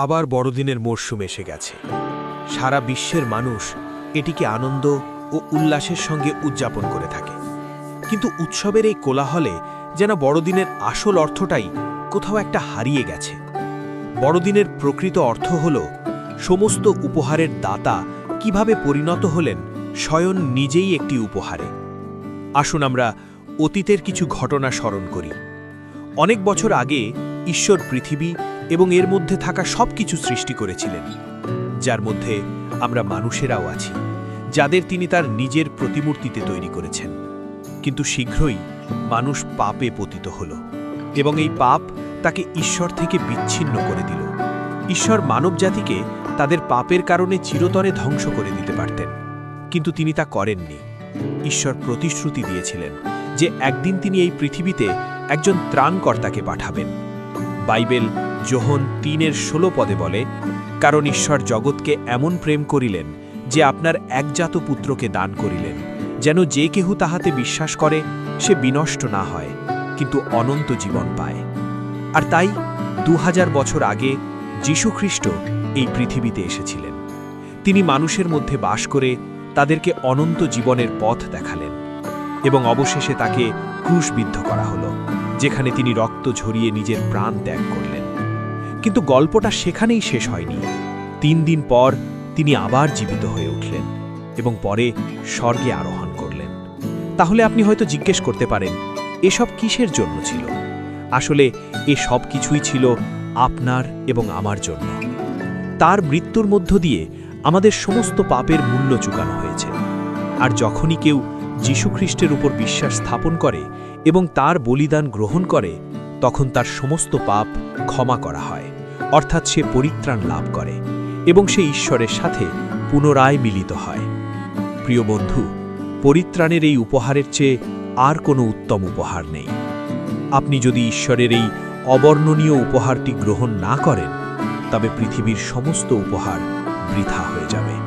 আবার বড়দিনের মরশুম এসে গেছে। সারা বিশ্বের মানুষ এটিকে আনন্দ ও উল্লাসের সঙ্গে উদযাপন করে থাকে। কিন্তু উৎসবের এই কোলাহলে যেন বড়দিনের আসল অর্থটাই কোথাও একটা হারিয়ে গেছে। বড়দিনের প্রকৃত অর্থ হল সমস্ত উপহারের দাতা কীভাবে পরিণত হলেন স্বয়ং নিজেই একটি উপহারে। আসুন আমরা অতীতের কিছু ঘটনা স্মরণ করি। অনেক বছর আগে ঈশ্বর পৃথিবী এবং এর মধ্যে থাকা সব কিছু সৃষ্টি করেছিলেন, যার মধ্যে আমরা মানুষেরাও আছি, যাদের তিনি তার নিজের প্রতিমূর্তিতে তৈরি করেছেন। কিন্তু শীঘ্রই মানুষ পাপে পতিত হল এবং এই পাপ তাকে ঈশ্বর থেকে বিচ্ছিন্ন করে দিল। ঈশ্বর মানবজাতিকে তাদের পাপের কারণে চিরতরে ধ্বংস করে দিতে পারতেন, কিন্তু তিনি তা করেননি। ঈশ্বর প্রতিশ্রুতি দিয়েছিলেন যে একদিন তিনি এই পৃথিবীতে একজন ত্রাণকর্তাকে পাঠাবেন। বাইবেল যোহন তিনের ষোলো পদে বলে, কারণ ঈশ্বর জগৎকে এমন প্রেম করিলেন যে আপনার একজাত পুত্রকে দান করিলেন, যেন যে কেহু তাহাতে বিশ্বাস করে, সে বিনষ্ট না হয়, কিন্তু অনন্ত জীবন পায়। আর তাই দু হাজার বছর আগে যীশুখ্রিস্ট এই পৃথিবীতে এসেছিলেন। তিনি মানুষের মধ্যে বাস করে তাদেরকে অনন্ত জীবনের পথ দেখালেন এবং অবশেষে তাকে ক্রুশবিদ্ধ করা হলো, যেখানে তিনি রক্ত ঝরিয়ে নিজের প্রাণ ত্যাগ করলেন। কিন্তু গল্পটা সেখানেই শেষ হয়নি। তিন দিন পর তিনি আবার জীবিত হয়ে উঠলেন এবং পরে স্বর্গে আরোহণ করলেন। তাহলে আপনি হয়তো জিজ্ঞেস করতে পারেন, এসব কিসের জন্য ছিল? আসলে এ সব কিছুই ছিল আপনার এবং আমার জন্য। তার মৃত্যুর মধ্য দিয়ে আমাদের সমস্ত পাপের মূল্য চুকানো হয়েছে। আর যখনই কেউ যীশুখ্রিস্টের উপর বিশ্বাস স্থাপন করে এবং তার বলিদান গ্রহণ করে, তখন তার সমস্ত পাপ ক্ষমা করা হয়। অর্থাৎ সে পরিত্রাণ লাভ করে এবং সে ঈশ্বরের সাথে পুনরায় মিলিত হয়। প্রিয় বন্ধু, পরিত্রাণের এই উপহারের চেয়ে আর কোনো উত্তম উপহার নেই। আপনি যদি ঈশ্বরের এই অবর্ণনীয় উপহারটি গ্রহণ না করেন, তবে পৃথিবীর সমস্ত উপহার বৃথা হয়ে যাবে।